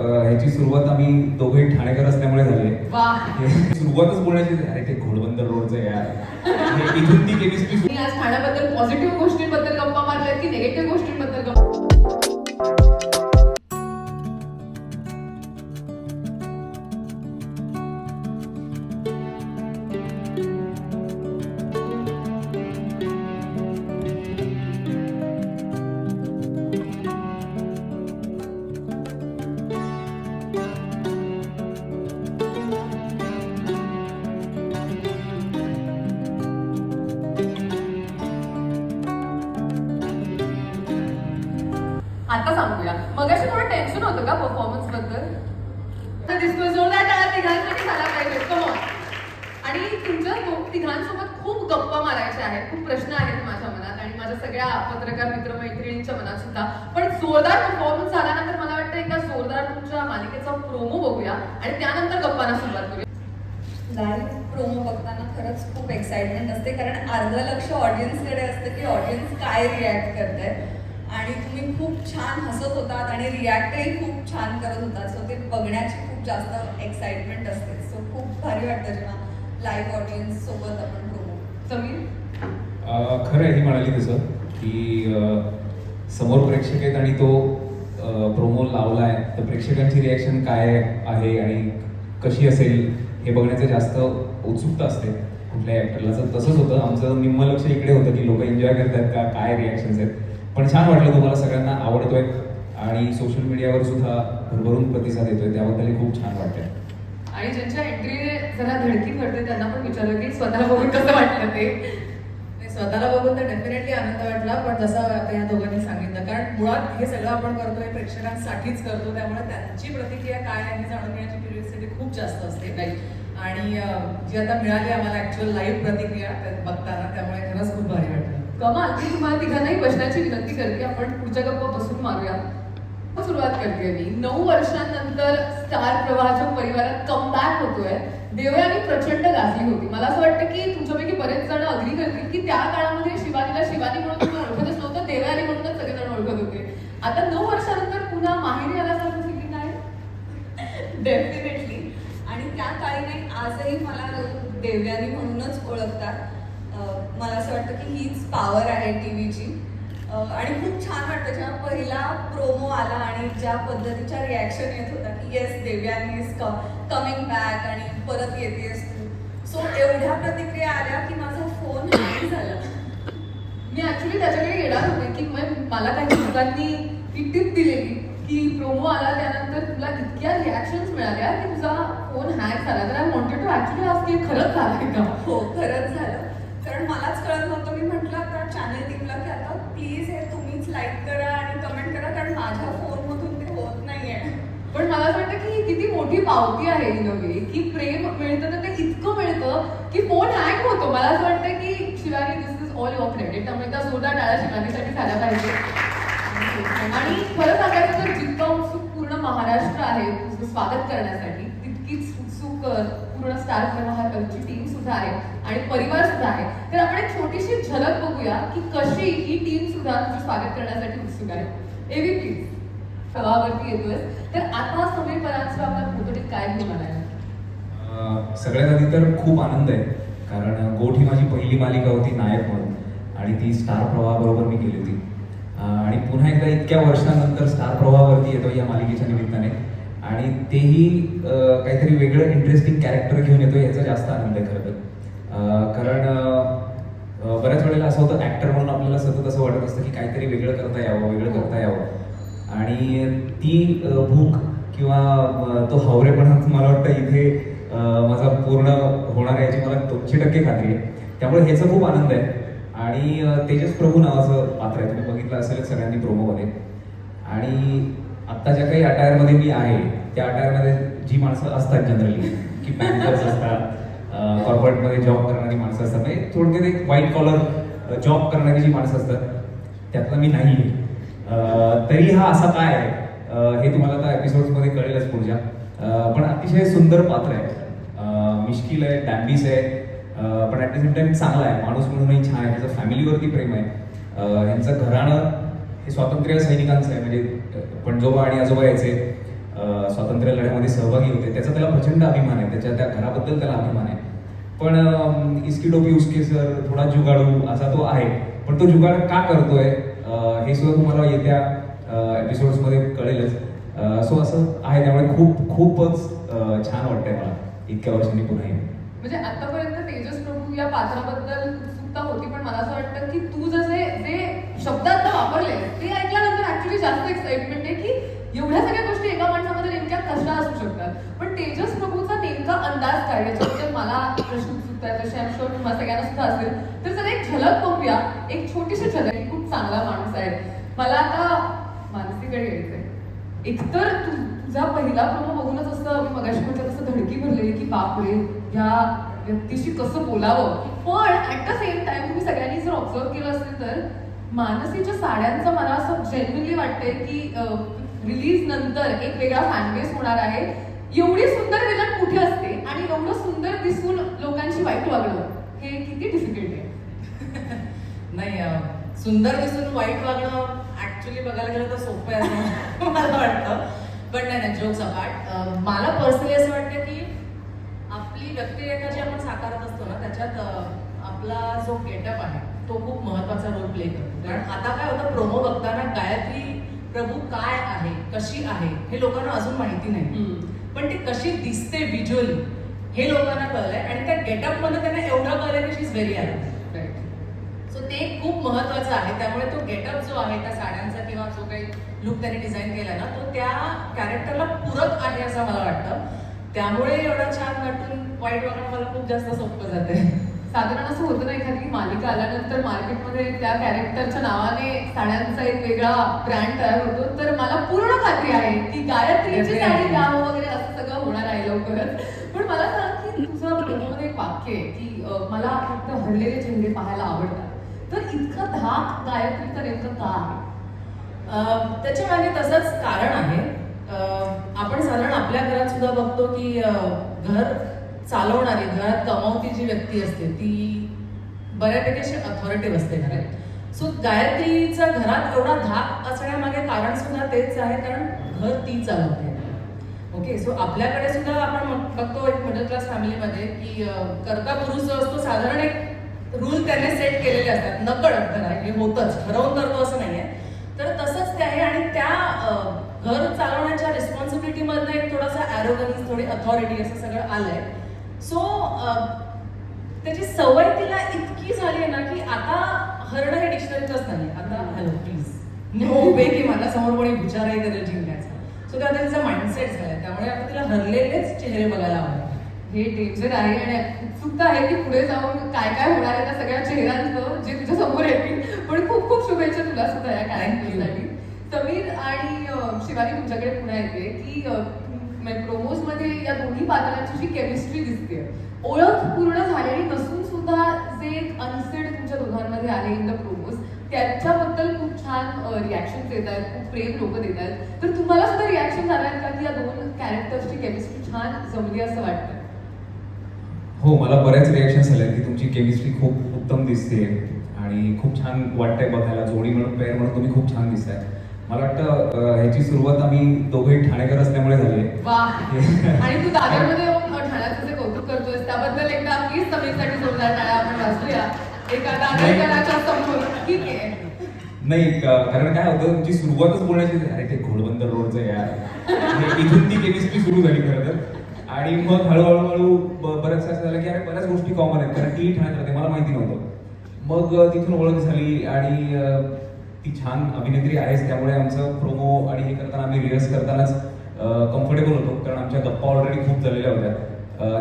ह्याची सुरुवात आम्ही दोघे ठाणेकर असल्यामुळे झाली. सुरुवातच बोलण्याची अरे ते घोडबंदर रोडचं यार. इथून ती केमिस्ट्री आज ठाण्याबद्दल पॉझिटिव्ह गोष्टींबद्दल गप्पा मारल्यात की निगेटिव्ह गोष्टींबद्दल टेन्शन होतं का परफॉर्मन्सबद्दल? जोरदार टाळा तिघांसाठी झाला पाहिजे. आणि तुमच्या तिघांसोबत खूप गप्पा मारायच्या आहेत. खूप प्रश्न आहेत माझ्या मनात आणि माझ्या सगळ्या पत्रकार मित्रमैत्रिणींच्या मनात सुद्धा. पण जोरदार परफॉर्मन्स झाल्यानंतर मला वाटतं एका जोरदार तुमच्या मालिकेचा प्रोमो बघूया आणि त्यानंतर गप्पांना सुरुवात करूया. लाईव्ह प्रोमो बघताना खरंच खूप एक्साइटमेंट असते. कारण अर्ध लक्ष ऑडियन्सकडे असतं की ऑडियन्स काय रिॲक्ट करताय. आणि तुम्ही खूप छान हसत होतात आणि रिॲक्टही खूप छान करत होतात. सो ते बघण्याची खूप जास्त एक्साइटमेंट असते. सो खूप भारी वाटतं जेव्हा लाईव्ह ऑडियन्स सोबत आपण प्रोमो समीर? खरं आहे म्हणाली तसं की समोर प्रेक्षक आहेत आणि तो प्रोमो लावला आहे तर प्रेक्षकांची रिॲक्शन काय आहे आणि कशी असेल हे बघण्याचं जास्त उत्सुकता असते. कुठल्याही ॲक्टरला तर तसंच होतं. आमचं निम्म लक्ष इकडे होतं की लोक एन्जॉय करतात का? काय रिॲक्शन्स आहेत? पण छान वाटलं तुम्हाला सगळ्यांना आवडतोय. आणि सोशल मीडियावर सुद्धा भरभरून प्रतिसाद येतोय त्याबद्दल खूप छान वाटतंय. आणि ज्यांच्या एंट्री जरा धडकी पडते त्यांना पण विचारलं की स्वतःला बघून कसं वाटलं ते? स्वतःला बघून तर डेफिनेटली आनंद वाटला पण जसं आता या दोघांनी सांगितलं कारण मुळात हे सगळं आपण करतोय प्रेक्षकांसाठीच करतो त्यामुळे त्यांची प्रतिक्रिया काय आहे हे जाणून घेण्याची क्युरियोसिटी खूप जास्त असते काही आणि जी आता मिळाली आम्हाला ऍक्च्युअल लाईव्ह प्रतिक्रिया बघताना त्यामुळे खरंच खूप भारी वाटतं. कमाल. मी तुम्हाला तिघांनाही बसण्याची विनंती करते आपण पुढच्या गप्पा बसून मारूया सुरुवात करते मी. नऊ वर्षांनंतर स्टार प्रवाहाच्या परिवारात कमबॅक होतोय. देवयानी प्रचंड गाजली होती. मला असं वाटतं की तुमच्यापैकी बरेच जण अग्री करतील की त्या काळामध्ये शिवानीला शिवानी म्हणून तुम्ही ओळखतच नव्हतं देवयानी म्हणूनच सगळेजण ओळखत होते. आता नऊ वर्षानंतर पुन्हा माहेरी आल्यासारखं फिलिंग आहे? डेफिनेटली आणि त्या काळी नाही आजही मला देवयानी म्हणूनच ओळखतात. मला असं वाटतं की हीच पॉवर आहे टी व्हीची आणि खूप छान वाटतं जेव्हा पहिला प्रोमो आला आणि ज्या पद्धतीच्या रिॲक्शन येत होता की yes Devyani is coming back आणि परत येतेस तू. सो एवढ्या प्रतिक्रिया आल्या की माझा फोन हँग झाला. मी ऍक्च्युली त्याच्याकडे येणार होते की म- मला काही लोकांनी ती टिप दिलेली की प्रोमो आला त्यानंतर तुला इतक्या रिॲक्शन्स मिळाल्या की तुझा फोन हँग झाला. तर आय वॉन्टेड टू ऍक्च्युली आज की खरंच झालंय का? हो खरंच झालं. कारण मलाच कळत नव्हतं. मी म्हटलं आता चॅनल टीमला की आता प्लीज हे तुम्हीच लाईक करा आणि कमेंट करा कारण माझ्या फोनमधून ते होत नाहीये. पण मला असं वाटतं की ही किती मोठी पावती आहे इन की प्रेम मिळतं तर ते इतकं मिळतं की फोन हँग होतो. मला असं वाटतं की Shivani this is all your credit त्यामुळे त्या जोरदार डाळा शिवानीसाठी झाला पाहिजे. आणि खरं सांगायचं तर जितकं उत्सुक पूर्ण महाराष्ट्र आहे तुझं स्वागत करण्यासाठी तितकीच उत्सुक पूर्ण स्टार प्रवाहाची टीम सुद्धा आहे. आणि परिवार सुद्धा आहे. तर आपण एक छोटीशी झलक बघूया की कशी ही टीम सुद्धा तुझं स्वागत करण्यासाठी उत्सुक आहे. एव्ही प्लीज प्रवाहावरती येतोय तर आता समय परांचं आपल्या फोटोटीत काय घेऊन आहे सगळ्यात आधी तर खूप आनंद आहे. कारण गोठ ही माझी पहिली मालिका होती नायक म्हणून. आणि ती स्टार प्रवाहाबरोबर मी केली होती. आणि पुन्हा एकदा इतक्या वर्षानंतर स्टार प्रवाहावरती येतो या मालिकेच्या निमित्ताने. आणि तेही काहीतरी वेगळं इंटरेस्टिंग कॅरेक्टर घेऊन येतो याचा जास्त आनंद आहे खरं तर. कारण बऱ्याच वेळेला असं होतं ऍक्टर म्हणून आपल्याला सतत असं वाटत असतं की काहीतरी वेगळं करता यावं वेगळं करता यावं. आणि ती भूक किंवा तो हावरेपणा मला वाटतं इथे माझा पूर्ण होणार आहे याची मला दोनशे टक्के खात्री आहे. त्यामुळे ह्याचा खूप आनंद आहे. आणि तेजस प्रभू नावाचं पात्र आहे. तुम्ही बघितलं असेलच सगळ्यांनी प्रोमोमध्ये. आणि आत्ता ज्या काही अटायरमध्ये मी आहे त्या अटायरमध्ये जी माणसं असतात जनरली की बँकर्स असतात कॉर्पोरेटमध्ये जॉब करणारी माणसं असतात. म्हणजे थोडक्यात एक व्हाईट कॉलर जॉब करणारी जी माणसं असतात त्यातलं मी नाही तरी हा असा काय आहे? हे तुम्हाला आता एपिसोड्समध्ये कळेलच पुढच्या. पण अतिशय सुंदर पात्र आहे. मिश्किल आहे डॅम्बीस आहे. पण ॲट द सेम टाइम चांगला आहे. माणूस म्हणूनही छान आहे. त्याचं फॅमिलीवरती प्रेम आहे. यांचं घराणं हे स्वातंत्र्य सैनिकांचं आहे. म्हणजे पणजोबा आणि आजोबा याचे स्वातंत्र्य लढ्यामध्ये सहभागी होते. त्याचा त्याला प्रचंड अभिमान आहे. त्याच्या त्या घराबद्दल त्याला अभिमान आहे. पण इसकी इस्की डोपी उसके सर थोडा जुगाडू असा तो आहे. पण तो जुगाड का करतोय हे सुद्धा तुम्हाला येत्या एपिसोड्समध्ये कळेलच. सो असं आहे. त्यामुळे खूप खूपच छान वाटतंय मला इतक्या वर्षांनी पुन्हा येऊन म्हणजे आतापर्यंत तेजस प्रभू या पात्राबद्दल उत्सुकता होती पण मला असं वाटतं की तू जसे जे शब्द आता वापरले ते ऐकल्यानंतर ऍक्च्युली जास्त एक्साइटमेंट आहे की एवढ्या सगळ्या गोष्टी एका माणसामध्ये नेमक्या कशा असू शकतात पण तेजस प्रभूचा नेमका अंदाज मला प्रश्न उत्सुकता तसे आम शुअर तुम्हाला सगळ्यांना सुद्धा असेल तर जरा एक झलक बघूया. एक छोटीशी झलक. खूप चांगला माणूस आहे. मला आता मानसीकडे यायचंय. एकतर तुझा पहिला प्रोमो बघूनच असं मी मगाशी म्हटलं तसं धडकी भरलेली की बापरे ह्या व्यक्तीशी कसं बोलावं? पण ऍट द सेम टाइम तुम्ही सगळ्यांनी जर ऑब्झर्व केलं असेल तर मानसीच्या साड्यांचं मला असं जेन्युनली वाटतंय की रिलीज नंतर एक वेगळा फॅनबेस होणार आहे. एवढी सुंदर विलन कुठे असते? दिसून लोकांची वाईट वागणं. हे किती डिफिकल्ट आहे. नाही सुंदर दिसून वाईट वागणं ऍक्च्युली बघायला गेलं तर सोपं आहे असं मला वाटतं. पण नाही नाही जोक्स अपार्ट मला पर्सनली असं वाटतं की आपली व्यक्तिरेखा जी आपण साकारत असतो ना त्याच्यात आपला जो गेटअप आहे तो खूप महत्त्वाचा रोल प्ले करतो. कारण आता काय होतं प्रोमो बघताना गायत्री प्रभू काय आहे कशी आहे हे लोकांना अजून माहिती नाही. पण ती कशी दिसते व्हिज्युअली हे लोकांना कळलंय आणि त्या गेटअपमध्ये त्यांना एवढं कळलंय की she is very I so ते खूप महत्वाचं आहे. त्यामुळे तो गेटअप जो आहे त्या साड्यांचा किंवा जो काही लुक त्यांनी डिझाईन केला ना तो त्या कॅरेक्टरला पूरक आहे असं मला वाटतं. त्यामुळे एवढा छान नटून वाईट वागणं मला खूप जास्त सोपं जाते साधारण असं होतं ना एखादी मालिका आल्यानंतर मार्केटमध्ये त्या कॅरेक्टरच्या नावाने साड्यांचा एक वेगळा ब्रँड तयार होतो तर मला पूर्ण खात्री आहे की गायत्रीची. साडी द्यावं वगैरे असं सगळं होणार आहे लवकरच. मला सांग की तुझं प्रोमोमध्ये एक वाक्य आहे की मला फक्त हरलेले चेहरे पाहायला आवडतात. तर इतकं धाक गायत्रीचं नेमकं का आहे? अं, त्याच्यामागे तसंच कारण आहे. अं, आपण साधारण आपल्या घरात सुद्धा बघतो की अं, घर चालवणारी घरात कमावती जी व्यक्ती असते ती बऱ्यापैकी अशी अथॉरिटिव्ह असते घरात. सो गायत्रीचा घरात एवढा धाक असण्यामागे कारण सुद्धा तेच आहे कारण घर ती चालवते. ओके सो आपल्याकडे सुद्धा आपण बघतो एक मिडल क्लास फॅमिलीमध्ये की कर्ता पुरुष जो असतो साधारण एक रूल त्याने सेट केलेले असतात. नकळत घरात हे होतच ठरवून करतो असं नाहीये. तर तसंच ते आहे आणि त्या घर चालवण्याच्या रिस्पॉन्सिबिलिटी मधनं एक थोडासा ॲरोगन्स थोडी अथॉरिटी असं सगळं आलंय. सो त्याची सवय तिला इतकी झाली आहे ना की आता हरणं हे डिक्शनरीतच नाही आता हॅलो प्लीज नो वे की मला समोर कोणी विचारही करेल जिंकायचा. सो ते आता तिचा माइंडसेट झालाय. त्यामुळे आता तिला हरलेलेच चेहरे बघायला आवडतात. हे डेंजर आहे आणि उत्सुकता आहे की पुढे जाऊन काय काय होणार आहे त्या सगळ्या चेहऱ्यांचं जे तुझ्या समोर येतील. पण खूप खूप शुभेच्छा तुला सुद्धा या कॅरेक्टरसाठी समीर आणि शिवानी तुमच्याकडे पुन्हा येते की प्रोमोजमध्ये या दोन्ही पात्रांची जी केमिस्ट्री दिसते ओळख पूर्ण झालेली नसून सुद्धा जे एक अनसेड तुमच्या दोघांमध्ये आहे इन द प्रोमोज त्याच्याबद्दल छान रिॲक्शन येत आहेत खूप प्रेम लोक देत आहेत तर तुम्हाला सुद्धा रिॲक्शन झालं आहेत का की या दोन कॅरेक्टर्सची केमिस्ट्री छान जमली असं वाटतं? हो मला बऱ्याच रिॲक्शन्स आल्या की तुमची केमिस्ट्री खूप उत्तम दिसते आणि खूप छान वाटतंय बघायला जोडी म्हणून पेअर म्हणून तुम्ही खूप छान दिसताय. मला वाटतं ह्याची सुरुवात आम्ही दोघेही ठाणेकर असल्यामुळे झाली. आणि तू दादरमध्ये ठाण्याचं जे कौतुक करतोयस त्याबद्दल एकदा प्लीज समीरसाठी जोरदार टाळ्या आपण वाजूया एका दादरकराच्या समोर. ठीक आहे. नाही कारण काय होतं तुमची सुरुवातच बोलण्याची अरे ते घोडबंदर रोडचं यार. इथून ती केमिस्ट्री सुरू झाली खरं तर. आणि मग हळूहळू हळू ब- बरंच असं झालं की अरे बऱ्याच गोष्टी कॉमन आहेत. कारण ती ठाण्यात राहते मला माहिती नव्हतं. मग तिथून ओळख झाली आणि ती छान अभिनेत्री आहेच त्यामुळे आमचं प्रोमो आणि हे करताना आम्ही रिहर्स करतानाच कम्फर्टेबल होतो कारण आमच्या गप्पा ऑलरेडी खूप झालेल्या होत्या.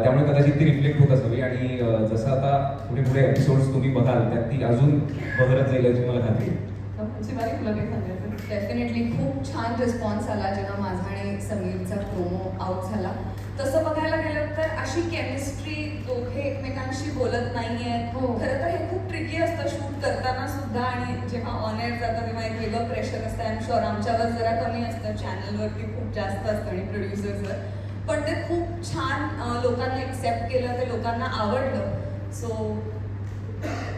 त्यामुळे कदाचित ती रिफ्लेक्ट होत असावी. आणि जसं आता पुढे पुढे एपिसोड्स तुम्ही बघाल त्यात ती अजून बघत जाईल याची मला खात्री शिवानी तुला काही सांगायचं डेफिनेटली खूप छान रिस्पॉन्स आला जेव्हा माझा आणि समीरचा प्रोमो आउट झाला. तसं बघायला गेलं तर अशी केमिस्ट्री दोघे एकमेकांशी बोलत नाहीयेत हो. खरं तर हे खूप ट्रिकी असतं शूट करताना सुद्धा आणि जेव्हा ऑन एअर जातं तेव्हा एक वेगळं प्रेशर असतं. आय एम शुअर आमच्यावर जरा कमी असतं चॅनलवरती खूप जास्त असतं आणि प्रोड्युसर्सवर पण ते खूप छान लोकांनी एक्सेप्ट केलं ते लोकांना आवडलं. सो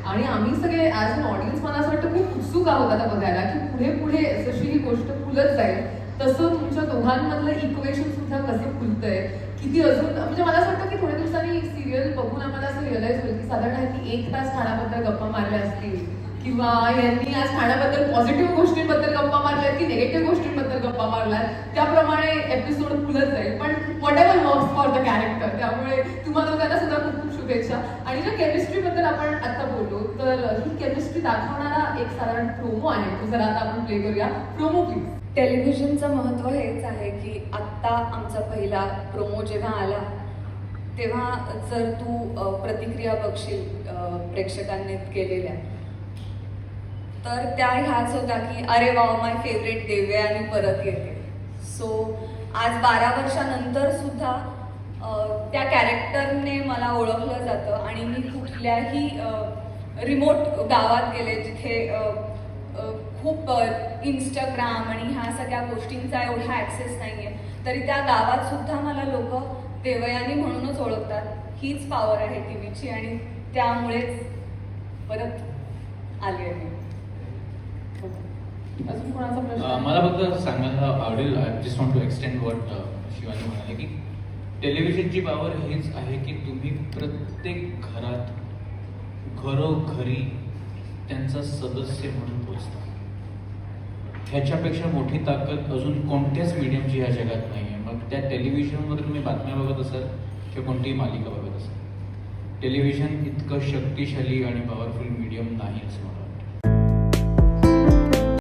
आणि आम्ही सगळे ॲज अन ऑडियन्स मला असं वाटतं खूप उत्सुक आहोत आता बघायला की पुढे पुढे जशी ही गोष्ट फुलत जाईल. तसं तुमच्या दोघांमधलं इक्वेशन सुद्धा कसं खुलतंय? किती अजून म्हणजे मला असं वाटतं की थोड्या दिवसांनी सिरियल बघून आम्हाला असं रिअलाईज होईल की साधारण ह्यांनी एक तास खाण्याबद्दल गप्पा मारल्या असतील. किंवा यांनी आज खाण्याबद्दल पॉझिटिव्ह गोष्टींबद्दल गप्पा मारल्यात की निगेटिव्ह गोष्टींबद्दल गप्पा मारल्यात? त्याप्रमाणे एपिसोड फुलत जाईल. पण whatever works for the character त्यामुळे तुम्हा दोघांना सुद्धा खूप शुभेच्छा. आणि जर केमिस्ट्री बद्दल आपण आता बोललो तर ही केमिस्ट्री दाखवणारा एक साधारण प्रोमो आहे. तो जरा आता आपण प्ले करूया. प्रोमो प्लीज टेलिव्हिजनचं महत्त्व हेच आहे की आत्ता आमचा पहिला प्रोमो जेव्हा आला तेव्हा जर तू प्रतिक्रिया बघशील प्रेक्षकांनी केलेल्या तर त्या ह्याच होत्या की अरे वा माय फेवरेट देव्या आणि परत येते. सो आज बारा वर्षानंतर सुद्धा त्या कॅरेक्टरने मला ओळखलं जातं आणि मी कुठल्याही रिमोट गावात गेले जिथे खूप इंस्टाग्राम आणि ह्या सगळ्या गोष्टींचा एवढा ॲक्सेस नाही आहे तरी त्या गावात सुद्धा मला लोक देवयानी म्हणूनच ओळखतात. हीच पॉवर आहे टी व्हीची आणि त्यामुळेच परत आली आहे अजून कोणाचा प्रश्न मला फक्त सांगायला आवडेल I just want to extend word Shivani म्हणाले की टेलिव्हिजनची पॉवर हीच आहे की तुम्ही प्रत्येक घरात घरोघरी त्यांचा सदस्य म्हणून पोचता ह्याच्यापेक्षा मोठी ताकद अजून कोणत्याच मीडियमची ह्या जगात नाही आहे मग त्या टेलिव्हिजनवर तुम्ही बातम्या बघत असाल किंवा कोणतीही मालिका बघत असाल टेलिव्हिजन इतकं शक्तिशाली आणि पॉवरफुल मीडियम नाही असं